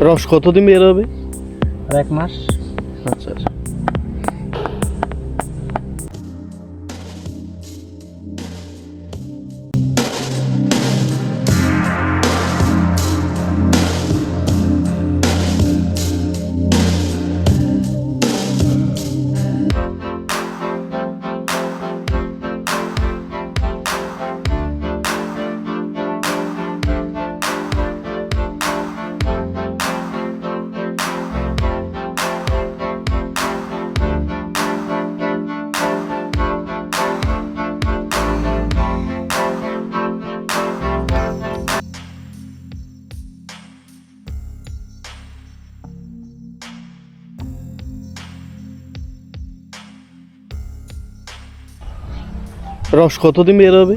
রস কতদিন বের হবে? আর এক মাস। আচ্ছা আচ্ছা। রস কতদিন বের হবে?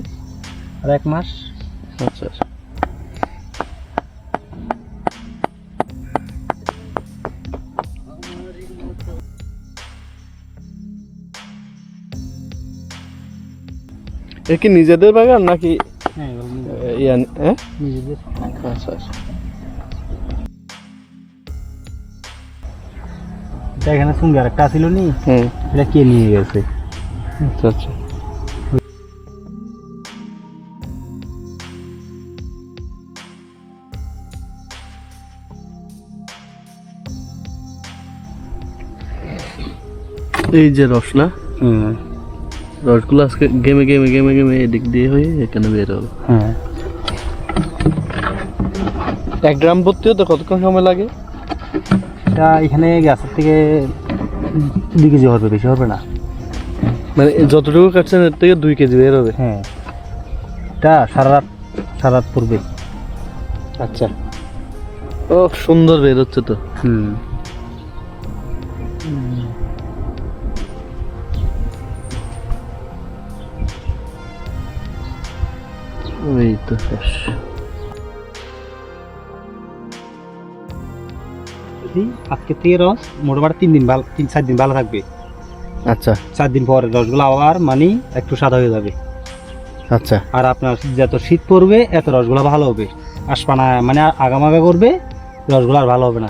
আর এক মাস। আচ্ছা আচ্ছা। এ কি নিজেদের বাগান নাকি হ্যাঁ নিজেদের আচ্ছা আচ্ছা। এখানে আর একটা ছিল নি এটা কে নিয়ে গেছে? আচ্ছা আচ্ছা। এই যে রস না? হুম রসগুলো আজকে গেমে গেমে গেমে গেমে এদিক দিয়ে হয়ে এখানে বের হবে। হ্যাঁ। এক গ্রাম ভর্তি হতে কতক্ষণ সময় লাগে? এটা এখানে গাছের থেকে দুই কেজি হবে বেশি হবে না। মানে যতটুকু কাটছেন এর থেকে দুই কেজি বের হবে? হ্যাঁ। এটা সারা রাত সারা রাত পড়বে। আচ্ছা। ও সুন্দর বের হচ্ছে তো। হুম। ওই তো শেষ আজকে থেকে রস মোটামুটি তিন দিন ভালো তিন চার দিন ভালো থাকবে। আচ্ছা। চার দিন পরে রসগুলো আবার মানে একটু সাদা হয়ে যাবে। আচ্ছা। আর আপনার যত শীত পড়বে এত রসগুলো ভালো হবে। আসপানা মানে আগামাগা করবে রসগুলো আর ভালো হবে না।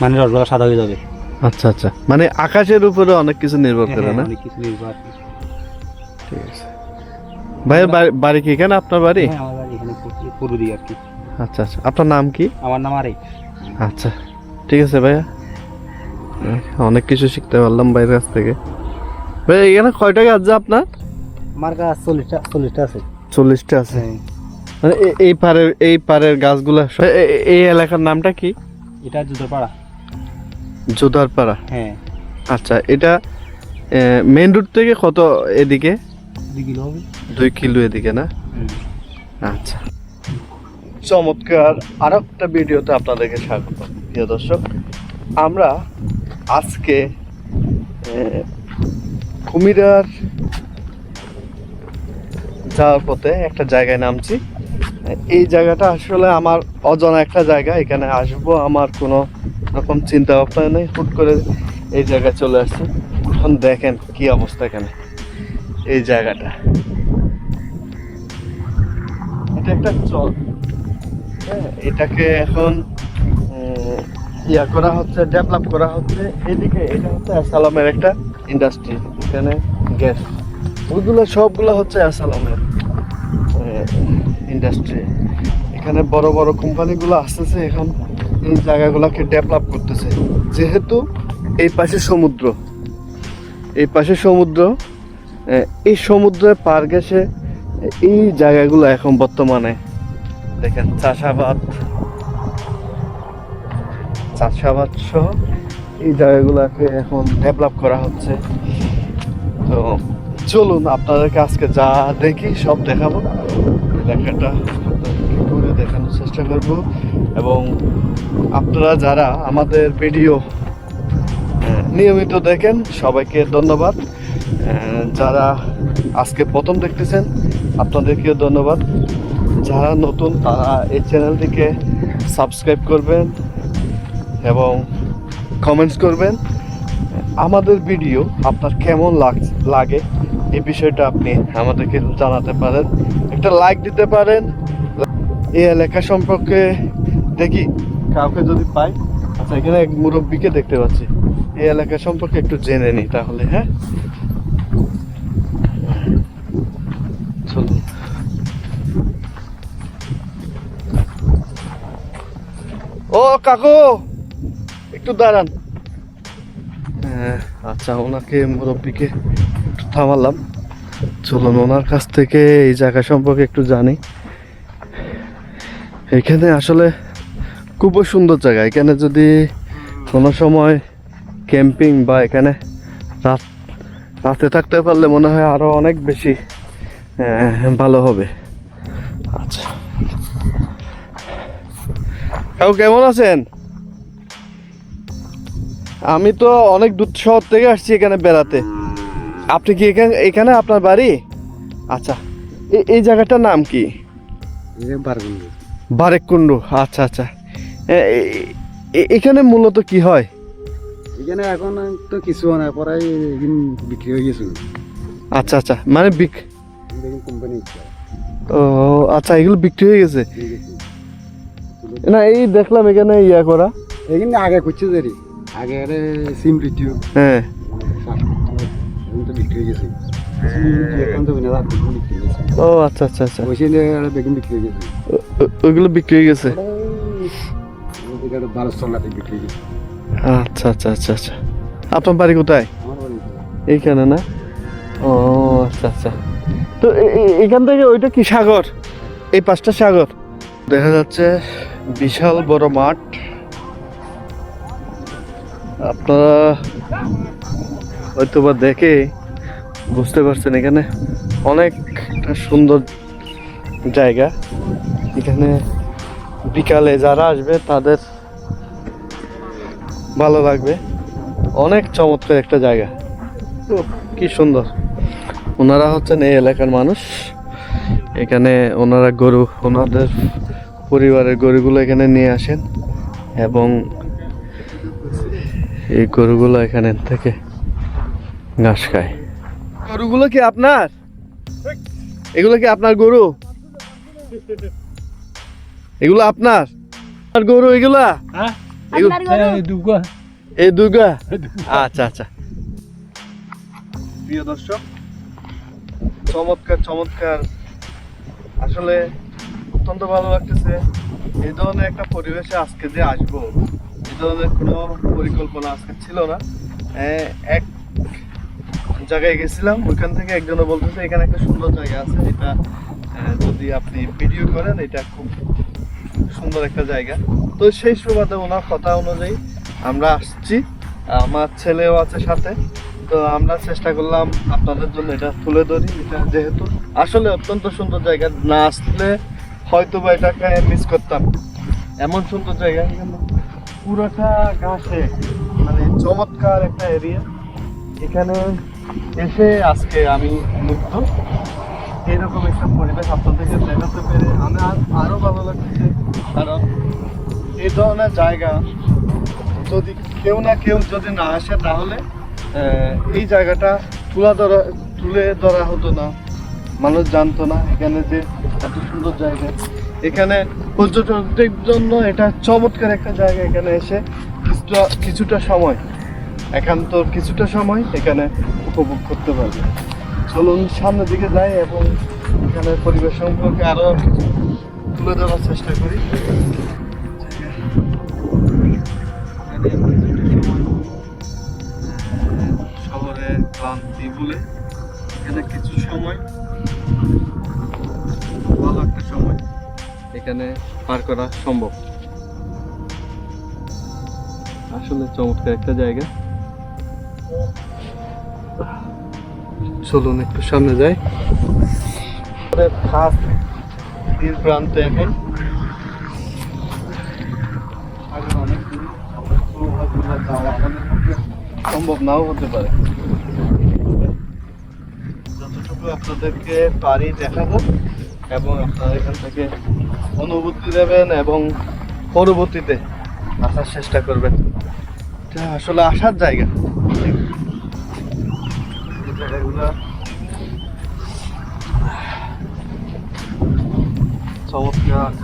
মানে রসগুলো সাদা হয়ে যাবে। আচ্ছা আচ্ছা। মানে আকাশের উপরে অনেক কিছু নির্ভর করে হ্যাঁ, না? অনেক কিছু নির্ভর। ঠিক আছে। ভাইয়ের বাড়ি- কি এখানে? আপনার বাড়ি? হ্যাঁ, আমার বাড়ি এখানে পূর্ব- পূর্ব আর কি। আচ্ছা আচ্ছা। আপনার নাম কি? আমার নাম আরে আচ্ছা ঠিক আছে ভাইয়া। অনেক কিছু শিখতে পারলাম ভাইয়ের কাছ থেকে। ভাই এখানে কয়টা গাছ যা আপনার? আমার কাছে চল্লিশটা চল্লিশটা আছে। চল্লিশটা আছে। হ্যাঁ। মানে এ- এই পারের এই পারের গাছগুলা সব- এ- এ- এই এলাকার নামটা কি? এটা জুতোর পাড়া জোদারপাড়া। হ্যাঁ। আচ্ছা এটা মেন রোড থেকে কত এদিকে? দুই কিলো হবে। দুই কিলো এদিকে না? আচ্ছা। চমৎকার আর একটা ভিডিওতে আপনাদেরকে স্বাগত। প্রিয় দর্শক আমরা আজকে কুমিরার যাওয়ার পথে একটা জায়গায় নামছি। এই জায়গাটা আসলে আমার অজানা একটা জায়গা। এখানে আসব আমার কোনো রকম চিন্তা ভাবনা নেই। হুট করে এই জায়গায় চলে আসছি। এখন দেখেন কি অবস্থা এখানে। এই জায়গাটা। এটা একটা চল হ্যাঁ, এটাকে এখন ইয়া করা হচ্ছে ডেভেলপ করা হচ্ছে। এদিকে এটা হচ্ছে অ্যাসালামের একটা ইন্ডাস্ট্রি এখানে গ্যাস। ওইগুলো সবগুলো হচ্ছে অ্যাসালামের ইন্ডাস্ট্রি এখানে বড় বড় কোম্পানিগুলো আসতেছে এখন এই জায়গাগুলোকে ডেভেলপ করতেছে। যেহেতু এই পাশে সমুদ্র এই পাশে সমুদ্র এই সমুদ্রের পার গেছে এই জায়গাগুলো এখন বর্তমানে। দেখেন, চাষাবাদ। চাষাবাদ সহ এই জায়গাগুলোকে এখন ডেভেলপ করা হচ্ছে। তো চলুন, আপনাদেরকে আজকে যা দেখি, সব দেখাবো। এলাকাটা ঘুরে দেখানোর চেষ্টা করব। এবং আপনারা যারা আমাদের ভিডিও নিয়মিত দেখেন, সবাইকে ধন্যবাদ। যারা আজকে প্রথম দেখতেছেন, আপনাদেরকেও ধন্যবাদ। যারা নতুন, তারা এই চ্যানেলটিকে সাবস্ক্রাইব করবেন এবং কমেন্টস করবেন। আমাদের ভিডিও আপনার কেমন লাগ, লাগে, এই বিষয়টা আপনি আমাদেরকে জানাতে পারেন। একটা লাইক দিতে পারেন। এই এলাকা সম্পর্কে দেখি, কাউকে যদি পাই আচ্ছা এখানে এক মুরব্বীকে দেখতে পাচ্ছি। এই এলাকা সম্পর্কে একটু জেনে নিই তাহলে হ্যাঁ? চলুন ও, কাকু, একটু দাঁড়ান। আচ্ছা ওনাকে, মুরব্বীকে একটু থামালাম। চলুন, ওনার কাছ থেকে এই জায়গা সম্পর্কে একটু জানি। এখানে আসলে খুবই সুন্দর জায়গা। এখানে যদি কোনো সময় ক্যাম্পিং বা এখানে রাত, রাতে থাকতে পারলে মনে হয় আরও অনেক বেশি ভালো হবে। আচ্ছা। কাকু কেমন আছেন? আমি তো অনেক দূর শহর থেকে আসছি এখানে বেড়াতে। আপনি কি এখানে এখানে আপনার বাড়ি? আচ্ছা এই জায়গাটার নাম কি? বারেককুণ্ডু আচ্ছা আচ্ছা। এখানে মূলত কি হয়? এখানে এখন তো কিছু হয় না পরে বিক্রি হয়ে গেছে। আচ্ছা আচ্ছা মানে বিক দেখুন কোম্পানি ও আচ্ছা এগুলো বিক্রি হয়ে গেছে? না এই দেখলাম এখানে ইয়া করা। এখানে আগে করছে যে আগে আরে সিম রিটিউ হ্যাঁ। তো বিক্রি হয়ে গেছে। ও আচ্ছা আচ্ছা আচ্ছা। হয়ে ওইগুলো বিক্রি হয়ে গেছে? আচ্ছা আচ্ছা আচ্ছা আচ্ছা। আপনার বাড়ি কোথায়? এইখানে না? ও আচ্ছা আচ্ছা। তো এখান থেকে ওইটা কি সাগর? এই পাঁচটা সাগর? দেখা যাচ্ছে বিশাল বড় মাঠ। আপনারা হয়তো বা দেখে বুঝতে পারছেন এখানে অনেক সুন্দর জায়গা। এখানে বিকালে যারা আসবে, তাদের ভালো লাগবে। অনেক চমৎকার একটা জায়গা। কি সুন্দর। ওনারা হচ্ছেন এই এলাকার মানুষ। এখানে ওনারা গরু ওনাদের পরিবারের গরুগুলো এখানে নিয়ে আসেন এবং এই গরুগুলো এখানে থেকে ঘাস খায়। গরুগুলো কি আপনার? এগুলো কি আপনার গরু? এগুলো আপনার? আর গরু এগুলা? এগুলো এই দুর্গা আচ্ছা আচ্ছা। প্রিয় দর্শক চমৎকার চমৎকার। আসলে অত্যন্ত ভালো লাগতেছে। এই ধরনের একটা পরিবেশে আজকে যে আসব, এই ধরনের কোনো পরিকল্পনা আজকে ছিল না। এক জায়গায় গেছিলাম, ওইখান থেকে একজনে বলতেছে, এখানে একটা সুন্দর জায়গা আছে, এটা যদি আপনি ভিডিও করেন, এটা খুব সুন্দর একটা জায়গা। তো সেই সুবাদে ওনার কথা অনুযায়ী আমরা আসছি। আমার ছেলেও আছে সাথে। তো আমরা চেষ্টা করলাম আপনাদের জন্য এটা তুলে ধরি, এটা যেহেতু আসলে অত্যন্ত সুন্দর জায়গা, না আসলে হয়তো বা এটাকে মিস করতাম। এমন সুন্দর জায়গা পুরোটা ঘাসে মানে চমৎকার একটা এরিয়া এখানে এসে আজকে আমি মুগ্ধ। এইরকম একটা পরিবেশ আপনাদেরকে দেখাতে পেরে আমার আরও ভালো লাগছে, কারণ এই ধরনের জায়গা যদি কেউ না কেউ যদি না আসে তাহলে এই জায়গাটা তুলা ধরা, তুলে ধরা হতো না। মানুষ জানতো না এখানে যে এত সুন্দর জায়গা। এখানে পর্যটকদের জন্য এটা চমৎকার একটা জায়গা এখানে এসে কিছুটা কিছুটা সময় একান্ত কিছুটা সময় এখানে উপভোগ করতে পারবে। চলুন সামনের দিকে যাই এবং এখানে পরিবেশ সম্পর্কে আরও তুলে ধরার চেষ্টা করি। বলে, এখানে কিছু সময়, ভালো একটা সময় এখানে পার করা সম্ভব। আসলে চমৎকার একটা জায়গা। চলুন একটু সামনে যাই। প্রান্তে এখন। সম্ভব নাও হতে পারে। যতটুকু আপনাদেরকে পারি দেখাবো এবং আপনারা এখান থেকে অনুভূতি দেবেন এবং পরবর্তীতে আসার চেষ্টা করবেন। এটা আসলে আসার জায়গা।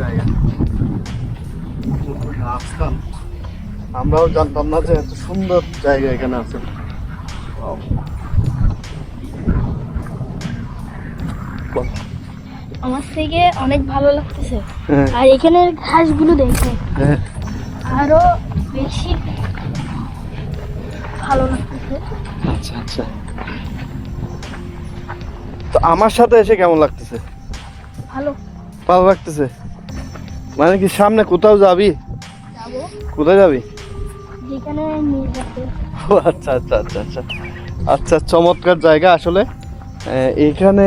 জায়গা। আমরাও জানতাম না যে এত সুন্দর জায়গা এখানে আছে। আমার থেকে অনেক ভালো লাগতেছে। হ্যাঁ, আর এখানের ঘাসগুলো দেখে। হ্যাঁ। আরও বেশি ভালো লাগতেছে। আচ্ছা আচ্ছা। তো আমার সাথে এসে কেমন লাগতেছে? ভালো। ভালো লাগতেছে? মানে কি সামনে কোথাও যাবি? যাব। কোথায় যাবি? যেখানে নিয়ে যাবে। ও আচ্ছা আচ্ছা আচ্ছা আচ্ছা। আচ্ছা চমৎকার জায়গা আসলে। এখানে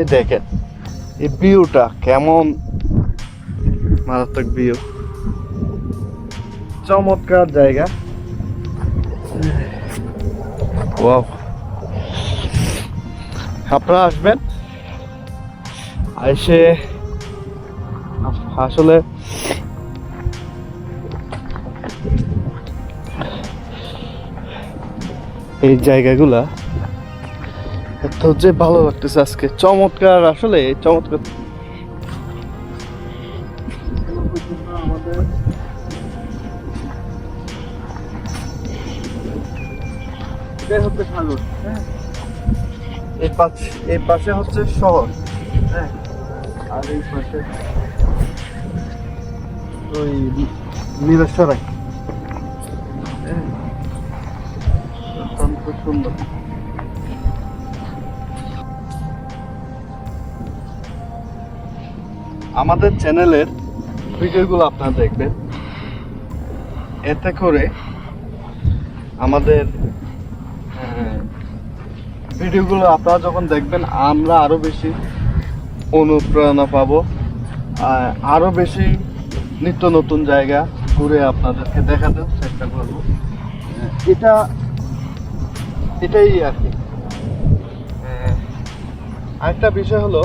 এই দেখেন এই ভিউটা কেমন? মারাত্মক ভিউ চমৎকার জায়গা। ওয়াও। আপনারা আসবেন? এসে আসলে এই জায়গাগুলা এত যে ভালো লাগতেছে আজকে। চমৎকার, আসলে চমৎকার। সাগর হ্যাঁ? এই পাশে এই পাশে হচ্ছে শহর হ্যাঁ? আর এই পাশে ওই নীলেশ্বরাই হ্যাঁ? সুন্দর। আমাদের চ্যানেলের ভিডিওগুলো আপনারা দেখবেন। এতে করে আমাদের আহ, ভিডিওগুলো আপনারা যখন দেখবেন আমরা আরও বেশি অনুপ্রেরণা পাবো আর আরও বেশি নিত্য নতুন জায়গা ঘুরে আপনাদেরকে দেখাতে চেষ্টা করব। এটা এটাই আর কি। আরেকটা বিষয় হলো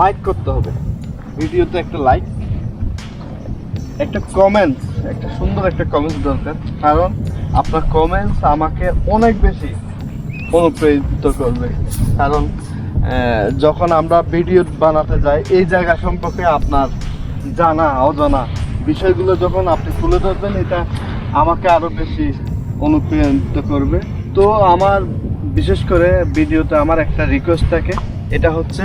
লাইক করতে হবে। ভিডিওতে একটা লাইক একটা কমেন্টস একটা সুন্দর একটা কমেন্টস দরকার। কারণ আপনার কমেন্টস আমাকে অনেক বেশি অনুপ্রেরিত করবে। কারণ যখন আমরা ভিডিও বানাতে যাই, এই জায়গা সম্পর্কে আপনার জানা, অজানা বিষয়গুলো যখন আপনি তুলে ধরবেন, এটা আমাকে আরও বেশি অনুপ্রাণিত করবে। তো আমার, বিশেষ করে ভিডিওতে আমার একটা রিকোয়েস্ট থাকে। এটা হচ্ছে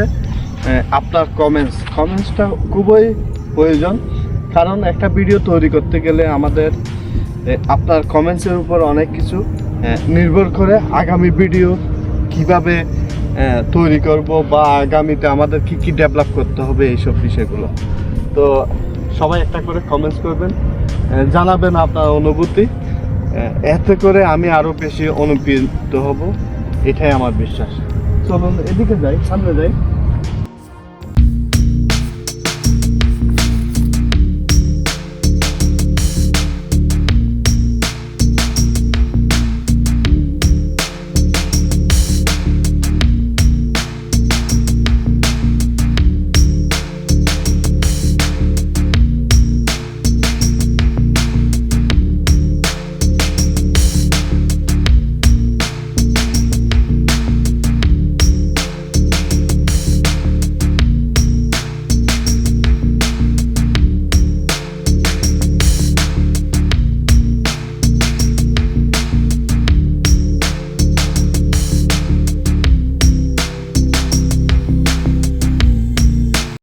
আপনার কমেন্টস কমেন্টসটা খুবই প্রয়োজন। কারণ একটা ভিডিও তৈরি করতে গেলে আমাদের আপনার কমেন্টসের উপর অনেক কিছু নির্ভর করে আগামী ভিডিও কীভাবে তৈরি করব বা আগামীতে আমাদের কি কি ডেভেলপ করতে হবে এইসব বিষয়গুলো। তো সবাই একটা করে কমেন্টস করবেন জানাবেন আপনার অনুভূতি। এতে করে আমি আরও বেশি অনুপ্রাণিত হব, এটাই আমার বিশ্বাস। চলুন এদিকে যাই, সামনে যাই।